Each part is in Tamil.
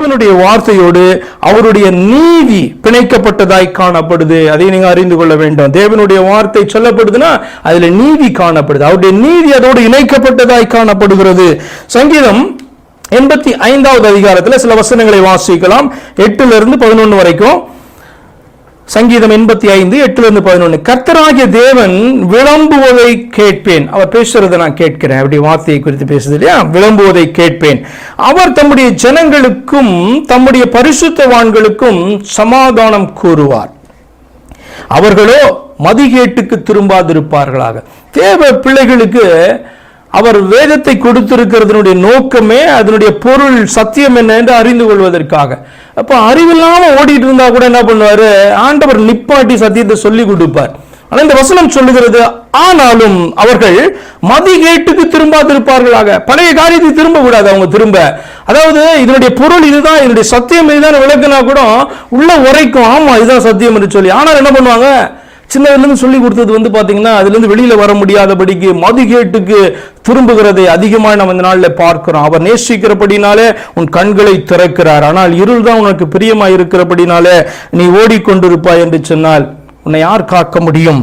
தேவனுடைய வார்த்தையோடு அவருடைய நீதி பிணைக்கப்பட்டதாய் காணப்படுது. அதை நீங்க அறிந்து கொள்ள வேண்டும். தேவனுடைய வார்த்தை சொல்லப்படுதுன்னா அதுல நீதி காணப்படுது. அவருடைய நீதி அதோடு இணைக்கப்பட்டதாய் காணப்படுகிறது. சங்கீதம் எண்பத்தி ஐந்தாவது அதிகாரத்தில் சில வசனங்களை வாசிக்கலாம். எட்டுல இருந்து பதினொன்று வரைக்கும். சங்கீதம் எண்பத்தி ஐந்து எட்டுல இருந்து பதினொன்று கர்த்தராகிய தேவன் விளம்புவதை கேட்பேன். அவர் பேசுறதை நான் கேட்கிறேன். அப்படி வார்த்தையை குறித்து பேசுது இல்லையா? விளம்புவதை கேட்பேன். அவர் தம்முடைய ஜனங்களுக்கும் தம்முடைய பரிசுத்தவான்களுக்கும் சமாதானம் கூறுவார். அவர்களோ மதிகேட்டுக்கு திரும்பாதிருப்பார்களாக. தேவ பிள்ளைகளுக்கு அவர் வேதத்தை கொடுத்திருக்கிறதனுடைய நோக்கமே அதனுடைய பொருள் சத்தியம் என்ன என்று அறிந்து கொள்வதற்காக. அப்போ அறிவில்லாமல் ஓடிட்டு இருந்தா கூட என்ன பண்ணுவார்? ஆண்டவர் நிப்பாட்டி சத்தியத்தை சொல்லி கொடுப்பார். ஆனால் இந்த வசனம் சொல்லுகிறது ஆனாலும் அவர்கள் மதிகேட்டுக்கு திரும்பாதிருப்பார்களாக. பழைய காரியத்தை திரும்ப கூடாது அவங்க திரும்ப. அதாவது இதனுடைய பொருள் இதுதான் இதனுடைய சத்தியம் இதுதான் விளக்குனா கூட உள்ள உரைக்கும் ஆமா இதுதான் சத்தியம் என்று சொல்லி. ஆனால் என்ன பண்ணுவாங்க? சின்னதுலேருந்து சொல்லி கொடுத்தது வந்து பார்த்தீங்கன்னா அதுலேருந்து வெளியில் வர முடியாதபடிக்கு மதுகேட்டுக்கு திரும்புகிறதை அதிகமாக நம்ம இந்த நாளில் பார்க்கிறோம். அவர் நேசிக்கிறபடினாலே உன் கண்களை திறக்கிறார். ஆனால் இருள் தான் உனக்கு பிரியமாக இருக்கிறபடினாலே நீ ஓடிக்கொண்டிருப்பாய் என்று சொன்னால் உன்னை யார் காக்க முடியும்?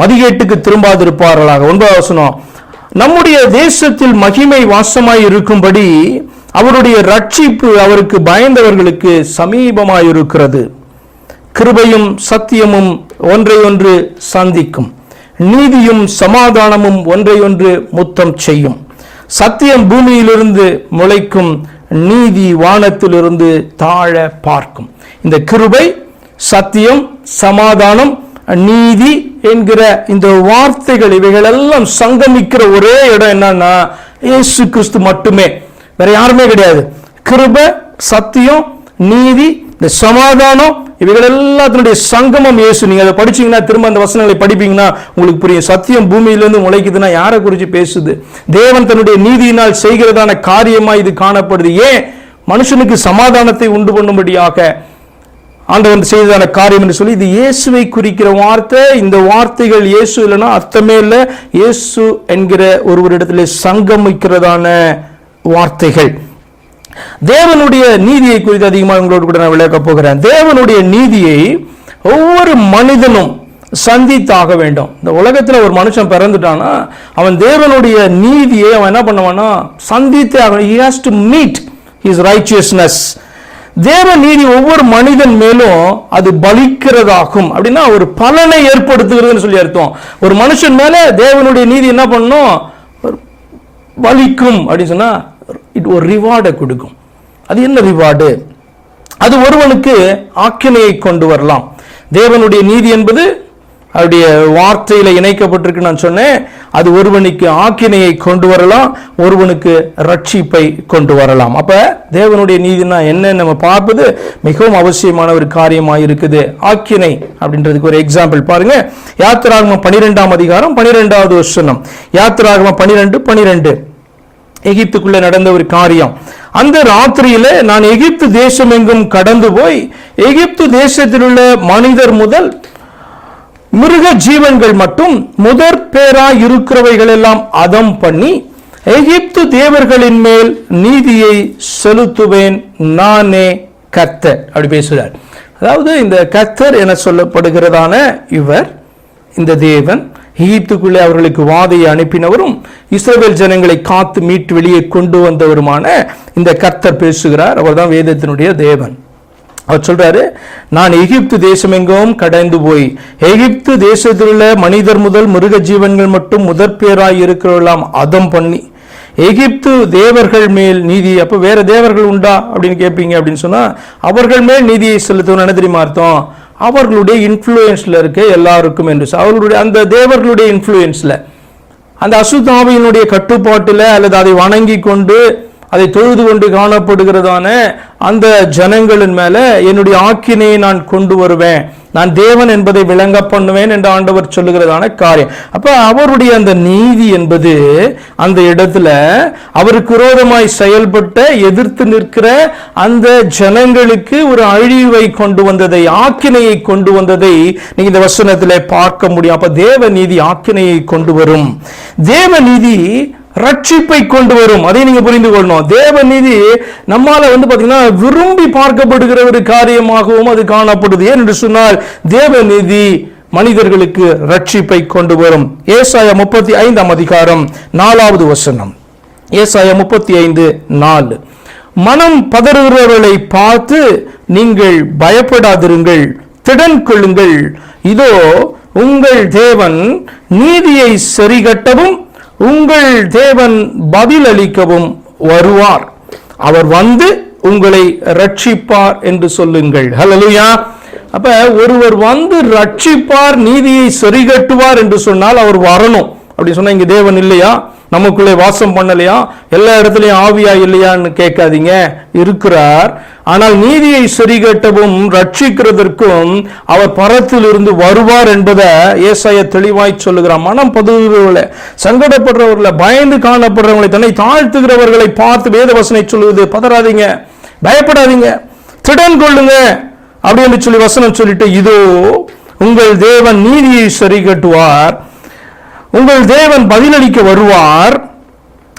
மதிகேட்டுக்கு திரும்பாதிருப்பார்களாக. ஒன்பதாவது வசனம். நம்முடைய தேசத்தில் மகிமை வாசமாய் இருக்கும்படி அவருடைய ரட்சிப்பு அவருக்கு பயந்தவர்களுக்கு சமீபமாயிருக்கிறது. கிருபையும் சத்தியமும் ஒன்றையொன்று சந்திக்கும். நீதியும் சமாதானமும் ஒன்றையொன்று முத்தம் செய்யும். சத்தியம் பூமியிலிருந்து முளைக்கும் நீதி வானத்திலிருந்து தாழ பார்க்கும். இந்த கிருபை சத்தியம் சமாதானம் நீதி என்கிற இந்த வார்த்தைகள் இவைகளெல்லாம் சங்கமிக்கிற ஒரே இடம் என்னன்னா இயேசு கிறிஸ்து மட்டுமே. வேற யாருமே கிடையாது. கிருப சத்தியம் நீதி இந்த சமாதானம் இவைகள் எல்லாத்தினுடைய சங்கமம் இயேசு. நீங்க அதை படிச்சீங்கன்னா திரும்ப அந்த வசனங்களை படிப்பீங்கன்னா உங்களுக்கு புரியும். சத்தியம் பூமியிலிருந்து முளைக்குதுன்னா யாரை குறித்து பேசுது? தேவன் தன்னுடைய நீதியினால் செய்கிறதான காரியமா இது காணப்படுது. ஏன்? மனுஷனுக்கு சமாதானத்தை உண்டு பண்ணும்படியாக ஆண்டவன் செய்ததான காரியம் என்று சொல்லி இது இயேசுவை குறிக்கிற வார்த்தை. இந்த வார்த்தைகள் இயேசு இல்லைன்னா அர்த்தமே இல்லை. இயேசு என்கிற ஒருவரிடத்தில் சங்கமிக்கிறதான வார்த்தைகள். தேவனுடைய நீதியை குறித்து அதிகமாக உங்களோடு கூட நான் விளக்கப் போகிறேன். தேவனுடைய நீதியை ஒவ்வொரு மனிதனும் சந்தித்தாக வேண்டும். இந்த உலகத்தில் ஒரு மனுஷன் பிறந்துட்டானா அவன் தேவனுடைய நீதியை அவன் என்ன பண்ணுவானா சந்தித்தே ஆகணும். He has to meet his righteousness தேவ நீதி ஒவ்வொரு மனிதன் மேலும் அது பலிக்கிறதாகும். அப்படின்னா ஒரு பலனை ஏற்படுத்துகிறதுன்னு சொல்லி அர்த்தம். ஒரு மனுஷன் மேலே தேவனுடைய நீதி என்ன பண்ணும்? பலிக்கும் அப்படின்னு சொன்னா இட் ஒரு ரிவார்டை கொடுக்கும். அது என்ன ரிவார்டு அது ஒருவனுக்கு ஆக்கினையை கொண்டு வரலாம். தேவனுடைய நீதி என்பது அவருடைய வார்த்தையில் இணைக்கப்பட்டிருக்கு நான் சொன்னேன். அது ஒருவனுக்கு ஆக்கினையை கொண்டு வரலாம் ஒருவனுக்கு ரட்சிப்பை கொண்டு வரலாம். அப்போ தேவனுடைய நீதினா என்ன? நம்ம பார்ப்பது மிகவும் அவசியமான ஒரு காரியமாக இருக்குது ஆக்கினை அப்படின்றதுக்கு ஒரு எக்ஸாம்பிள் பாருங்க. யாத்திராகமம் பனிரெண்டாம் அதிகாரம் பனிரெண்டாவது வசனம். யாத்திராகமம் பனிரெண்டு பனிரெண்டு. எகிப்துக்குள்ள நடந்த ஒரு காரியம். அந்த ராத்திரியில நான் எகிப்து தேசம் எங்கும் கடந்து போய் எகிப்து தேசத்தில் உள்ள மனிதர் முதல் மிருக ஜீவன்கள் மட்டும் முதற் பேரா இருக்கிறவைகள் எல்லாம் அதம் பண்ணி எகிப்து தேவர்களின் மேல் நீதியை செலுத்துவேன் நானே கத்தர் அப்படி பேசுகிறார். அதாவது இந்த கத்தர் என சொல்லப்படுகிறதான இவர் இந்த தேவன் எகிப்துக்குள்ளே அவர்களுக்கு வாதையை அனுப்பினவரும் இஸ்ரேல் ஜனங்களை காத்து மீட்டு வெளியே கொண்டு வந்தவருமான இந்த கர்த்தர் பேசுகிறார். அவர்தான் வேதத்தினுடைய தேவன். அவர் சொல்றாரு நான் எகிப்து தேசமெங்கும் கடந்து போய் எகிப்து தேசத்தில் உள்ள மனிதர் முதல் மிருக ஜீவன்கள் மட்டும் முதற் பேராய் இருக்கிறவெல்லாம் அதம் பண்ணி எகிப்து தேவர்கள் மேல் நீதி அப்ப வேற தேவர்கள் உண்டா? அப்படின்னு கேட்பீங்க அப்படின்னு சொன்னா அவர்கள் மேல் நீதியை செலுத்தணும் என்ன தெரியுமா அர்த்தம்? அவர்களுடைய இன்ஃப்ளூயன்ஸில் இருக்க எல்லாருக்கும் என்று. அவர்களுடைய அந்த தேவர்களுடைய இன்ஃப்ளூயன்ஸில் அந்த அசுத்தாவியினுடைய கட்டுப்பாட்டில் அல்லது அதை வணங்கி கொண்டு அதை தொழுது கொண்டு காணப்படுகிறதான அந்த ஜனங்களின் மேலே என்னுடைய ஆக்கினையை நான் கொண்டு வருவேன். நான் தேவன் என்பதை விளங்க பண்ணுவேன் என்று ஆண்டவர் சொல்லுகிறதான காரியம். அப்ப அவருடைய அந்த நீதி என்பது அந்த இடத்துல அவருக்கு விரோதமாய் செயல்பட்ட எதிர்த்து நிற்கிற அந்த ஜனங்களுக்கு ஒரு அழிவை கொண்டு வந்ததை ஆக்கினையை கொண்டு வந்ததை நீங்க இந்த வசனத்திலே பார்க்க முடியும். அப்ப தேவ நீதி ஆக்கினையை கொண்டு வரும். தேவ நீதி ரட்சிப்பை கொண்டு வரும். அதை நீங்க புரிந்து கொள்ளணும். தேவ நீதி நம்மால வந்து பாத்தீங்கன்னா விரும்பி பார்க்கப்படுகிற ஒரு காரியமாகவும் அது காணப்படுது. ஏன் என்று சொன்னால் தேவ நீதி மனிதர்களுக்கு ரட்சிப்பை கொண்டு வரும். ஏசாயா முப்பத்தி ஐந்தாம் அதிகாரம் நாலாவது வசனம். ஏசாயா முப்பத்தி ஐந்து நாலு. மனம் பதறுகிறவர்களை பார்த்து நீங்கள் பயப்படாதிருங்கள் திடன் கொள்ளுங்கள். இதோ உங்கள் தேவன் நீதியை சரிகட்டவும் உங்கள் தேவன் பதிலளிக்கவும் வருவார். அவர் வந்து உங்களை ரட்சிப்பார் என்று சொல்லுங்கள். ஹலலுயா அப்ப ஒருவர் வந்து ரட்சிப்பார் நீதியை சரிகட்டுவார் என்று சொன்னால் அவர் வரணும். அப்படி சொன்னா இங்க தேவன் இல்லையா? நமக்குள்ளே வாசம் பண்ணலையா? எல்லா இடத்துலையும் ஆவியா இல்லையான்னு கேட்காதீங்க. இருக்கிறார். ஆனால் நீதியை சரிகட்டவும் ரட்சிக்கிறதற்கும் அவர் பரத்திலிருந்து வருவார் என்பதை ஏசாய தெளிவாய் சொல்லுகிறார். மனம் பதுகிறவர்களை சங்கடப்படுறவர்களை பயந்து காணப்படுறவங்களை தன்னை தாழ்த்துகிறவர்களை பார்த்து வேதவசனை சொல்லுவது பதறாதீங்க. பயப்படாதீங்க. திடன் கொள்ளுங்க. அப்படின்னு சொல்லி வசனம் சொல்லிட்டு இதோ உங்கள் தேவன் நீதியை சரி கட்டுவார் உங்கள் தேவன் பதிலளிக்க வருவார்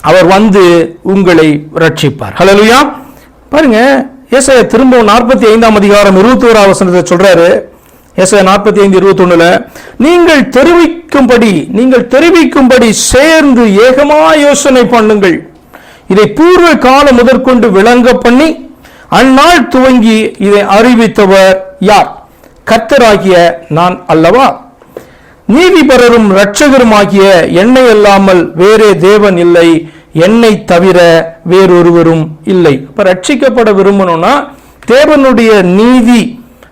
அவர் வந்து உங்களை ரட்சிப்பார் ஹalleluya பாருங்க ஏசாயா திரும்ப நாற்பத்தி ஐந்தாம் அதிகாரம் இருபத்தி ஓராம் வசனத்தை சொல்றாரு. ஏசாயா நாற்பத்தி ஐந்து இருபத்தி நீங்கள் தெரிவிக்கும்படி நீங்கள் தெரிவிக்கும்படி சேர்ந்து ஏகமா யோசனை பண்ணுங்கள். இதை பூர்வ காலம் முதற்கொண்டு விளங்க பண்ணி அந்நாள் துவங்கி இதை அறிவித்தவர் யார்? கர்த்தராகிய நான் அல்லவா? நீதிபரரும் இரட்சகருமாகிய என்னை அல்லாமல் வேறே தேவன் இல்லை என்னை தவிர வேறொருவரும் இல்லை. இப்போ ரட்சிக்கப்பட விரும்பணும்னா தேவனுடைய நீதி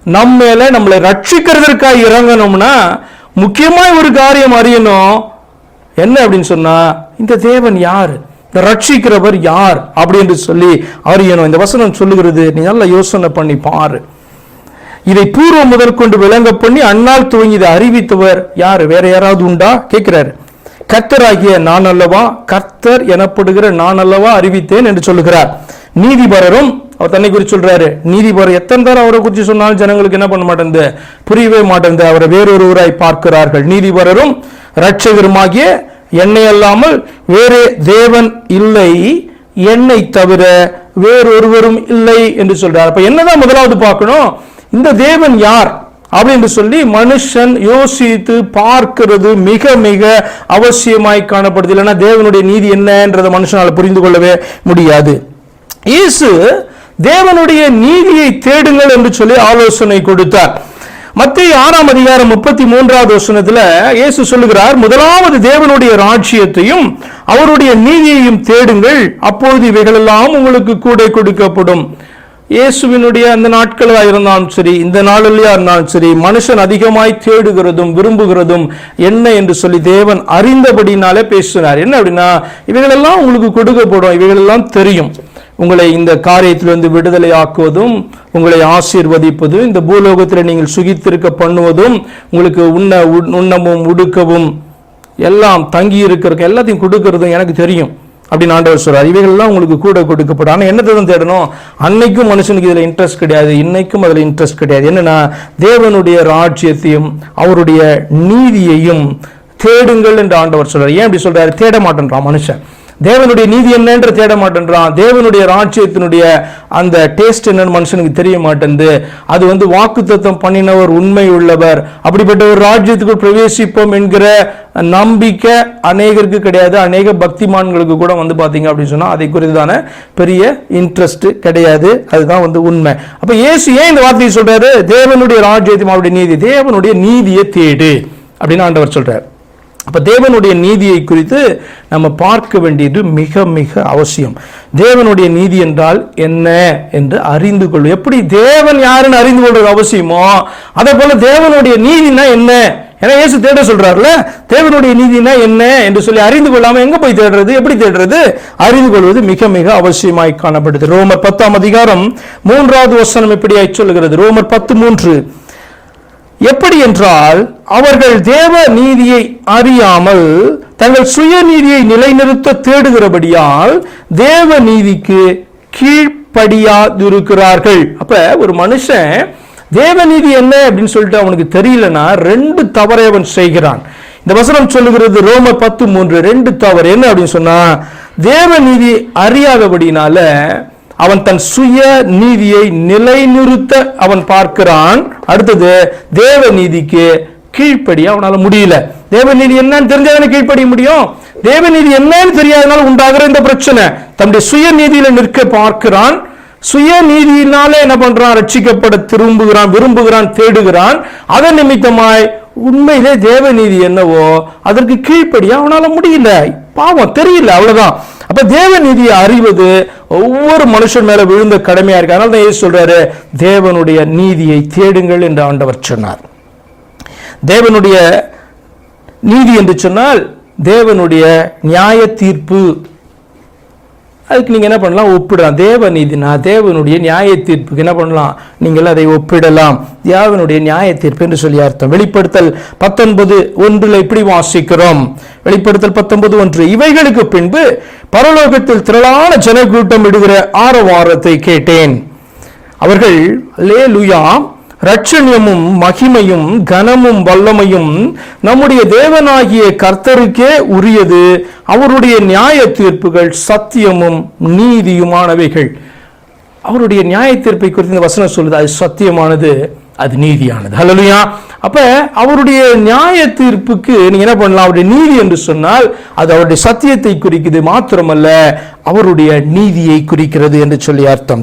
நம்ம மேல நம்மளை ரட்சிக்கிறதற்காக இறங்கணும்னா முக்கியமாக ஒரு காரியம் அறியணும். என்ன அப்படின்னு சொன்னா இந்த தேவன் யார்? இந்த ரட்சிக்கிறவர் யார்? அப்படின்னு சொல்லி அறியணும். இந்த வசனம் சொல்லுகிறது நீ நல்லா யோசனை பண்ணி பாரு. இதை பூர்வ முதற்கொண்டு விளங்க பண்ணி அன்னால் துவங்கி இதை அறிவித்தவர் யார்? வேற யாராவது உண்டா? கேட்கிறாரு. கர்த்தராகிய நான் அல்லவா? கர்த்தர் எனப்படுகிற நான் அல்லவா அறிவித்தேன் என்று சொல்லுகிறார். நீதிபரரும் அவர் தன்னை குறித்து சொல்றாரு. நீதிபரர் எத்தனை தரம் அவரை குறித்து சொன்னாலும் ஜனங்களுக்கு என்ன பண்ண மாட்டேங்குது புரியவே மாட்டேங்குது அவரை வேறொருவராய் பார்க்கிறார்கள். நீதிபரரும் இரட்சகருமாகிய என்னை அல்லாமல் வேறு தேவன் இல்லை. என்னை தவிர வேறொருவரும் இல்லை என்று சொல்றார். அப்ப என்னதான் முதலாவது பார்க்கணும்? இந்த தேவன் யார் அப்படின்னு சொல்லி மனுஷன் யோசித்து பார்க்கிறது மிக மிக அவசியமாய் காணப்படுது. இல்லைன்னா தேவனுடைய நீதி என்னன்றதை மனுஷனால் புரிந்து கொள்ளவே முடியாது. இயேசு தேவனுடைய நீதியை தேடுங்கள் என்று சொல்லி ஆலோசனை கொடுத்தார். மத்திய ஆறாம் அதிகாரம் முப்பத்தி மூன்றாவது வசனத்துல இயேசு சொல்லுகிறார் முதலாவது தேவனுடைய ராஜ்யத்தையும் அவருடைய நீதியையும் தேடுங்கள். அப்பொழுது இவைகளெல்லாம் உங்களுக்கு கூட கொடுக்கப்படும். இயேசுவினுடைய அந்த நாட்களாக இருந்தாலும் சரி இந்த நாளிலேயா இருந்தாலும் சரி மனுஷன் அதிகமாய் தேடுகிறதும் விரும்புகிறதும் என்ன என்று சொல்லி தேவன் அறிந்தபடினாலே பேசுகிறார் என்ன அப்படின்னா இவைகளெல்லாம் உங்களுக்கு கொடுக்கப்படும் இவைகளெல்லாம் தெரியும். உங்களை இந்த காரியத்திலிருந்து விடுதலை ஆக்குவதும் உங்களை ஆசீர்வதிப்பதும் இந்த பூலோகத்தில் நீங்கள் சுகித்திருக்க பண்ணுவதும் உங்களுக்கு உண்ண உண்- உடுக்கவும் எல்லாம் தங்கி இருக்கிறதுக்கு எல்லாத்தையும் கொடுக்கறதும் எனக்கு தெரியும். அப்படின்னு ஆண்டவர் சொல்றார். இவைகள்லாம் உங்களுக்கு கூட கொடுக்கப்படும். ஆனால் என்னத்தை தான் தேடணும்? அன்னைக்கும் மனுஷனுக்கு இதில் இன்ட்ரெஸ்ட் கிடையாது. இன்னைக்கும் அதில் இன்ட்ரெஸ்ட் கிடையாது. என்னன்னா தேவனுடைய ராஜ்யத்தையும் அவருடைய நீதியையும் தேடுங்கள் என்று ஆண்டவர் சொல்றார். ஏன் அப்படி சொல்றாரு? தேட மாட்டேன்றான் மனுஷன். தேவனுடைய நீதி என்னன்ற தேட மாட்டேன்றான். தேவனுடைய ராஜ்யத்தினுடைய அந்த டேஸ்ட் என்னன்னு மனுஷனுக்கு தெரிய மாட்டேங்குது அது வந்து வாக்குத்தத்தம் பண்ணினவர் உண்மை உள்ளவர். அப்படிப்பட்ட ஒரு ராஜ்யத்துக்குள் பிரவேசிப்போம் என்கிற நம்பிக்கை அநேகருக்கு கிடையாது. அநேக பக்திமான்களுக்கு கூட வந்து பாத்தீங்க அப்படின்னு சொன்னா அதை குறித்தான பெரிய இன்ட்ரெஸ்ட் கிடையாது. அதுதான் வந்து உண்மை. அப்ப ஏசு ஏன் இந்த வார்த்தையை சொல்றாரு? தேவனுடைய ராஜ்யத்தையும் அவருடைய நீதி தேவனுடைய நீதியை தேடு அப்படின்னு ஆண்டவர் சொல்றாரு. அப்போ தேவனுடைய நீதியை குறித்து நம்ம பார்க்க வேண்டியது மிக மிக அவசியம். தேவனுடைய நீதி என்றால் என்ன என்று அறிந்து கொள்வோம் எப்படி தேவன் யாருன்னு அறிந்து கொள்வது அவசியமோ அதே போல தேவனுடைய நீதினா என்ன? ஏன்னா இயேசு தேட சொல்றாருல தேவனுடைய நீதினா என்ன என்று சொல்லி அறிந்து கொள்ளாம எங்க போய் தேடுறது? எப்படி தேடுறது? அறிந்து கொள்வது மிக மிக அவசியமாய் காணப்படுது. ரோமர் பத்தாம் அதிகாரம் மூன்றாவது வசனம் இப்படியாய் சொல்லுகிறது. ரோமர் பத்து மூன்று. எப்படி என்றால் அவர்கள் தேவ நீதியை அறியாமல் தங்கள் சுய நீதியை நிலைநிறுத்த தேடுகிறபடியால் தேவ நீதிக்கு கீழ்ப்படியாதிருக்கிறார்கள். அப்ப ஒரு மனுஷன் தேவ நீதி என்ன அப்படின்னு சொல்லிட்டு அவனுக்கு தெரியலனா ரெண்டு தவறை அவன் செய்கிறான். இந்த வசனம் சொல்லுகிறது ரோம பத்து மூன்று ரெண்டு தவறு. என்ன அப்படின்னு சொன்னா தேவ நீதி அறியாதபடினால அவன் தன் சுய நீதியை நிலைநிறுத்த அவன் பார்க்கிறான். அடுத்தது தேவ நீதிக்கு கீழ்ப்படிய அவனால் முடியல. தேவநீதி என்னன்னு தெரிஞ்சாதானே கீழ்ப்படிய முடியும்? தேவநீதி என்னன்னு தெரியாதனால உண்டாகிற இந்த பிரச்சனை. தன்னுடைய சுய நீதியில நிற்க பார்க்கிறான். சுய நீதியினாலே என்ன பண்றான்? ரட்சிக்கப்பட திரும்புகிறான் விரும்புகிறான் தேடுகிறான். அதன் நிமித்தமாய் உண்மையிலே தேவநீதி என்னவோ அதற்கு கீழ்ப்படிய அவனால முடியல. பாவம் தெரியல அவ்வளவுதான். அப்ப தேவநீதியை அறிவது ஒவ்வொரு மனுஷன் மேல விழுந்த கடமையா இருக்கு. அதனால தான் சொல்றாரு தேவனுடைய நீதியை தேடுங்கள் என்று ஆண்டவர் சொன்னார். தேவனுடைய நீதி என்று சொன்னால் தேவனுடைய நியாய தீர்ப்பு அதுக்கு நீங்கள் என்ன பண்ணலாம்? ஒப்பிடலாம். தேவ நீதினா தேவனுடைய நியாய தீர்ப்புக்கு என்ன பண்ணலாம்? நீங்கள் அதை ஒப்பிடலாம். தேவனுடைய நியாய தீர்ப்பு என்று சொல்லி அர்த்தம். வெளிப்படுத்தல் பத்தொன்பது ஒன்றில் இப்படி வாசிக்கிறோம்? வெளிப்படுத்தல் பத்தொன்பது ஒன்று. இவைகளுக்கு பின்பு பரலோகத்தில் திரளான ஜனக்கூட்டம் இடுகிற ஆரவாரத்தை கேட்டேன். அவர்கள் லே லுயா ரட்சணியமும் மகிமையும் கனமும் வல்லமையும் நம்முடைய தேவனாகிய கர்த்தருக்கே உரியது. அவருடைய நியாய தீர்ப்புகள் சத்தியமும் நீதியுமானவைகள். அவருடைய நியாய தீர்ப்பை குறித்து இந்த வசனம் சொல்லுது. அது சத்தியமானது அது நீதியானது. ஹalleluya அப்ப அவருடைய நியாய தீர்ப்புக்கு நீங்க என்ன பண்ணலாம்? அவருடைய நீதி என்று சொன்னால் அது அவருடைய சத்தியத்தை குறிக்குது. மாத்திரமல்ல அவருடைய நீதியை குறிக்கிறது என்று சொல்லி அர்த்தம்.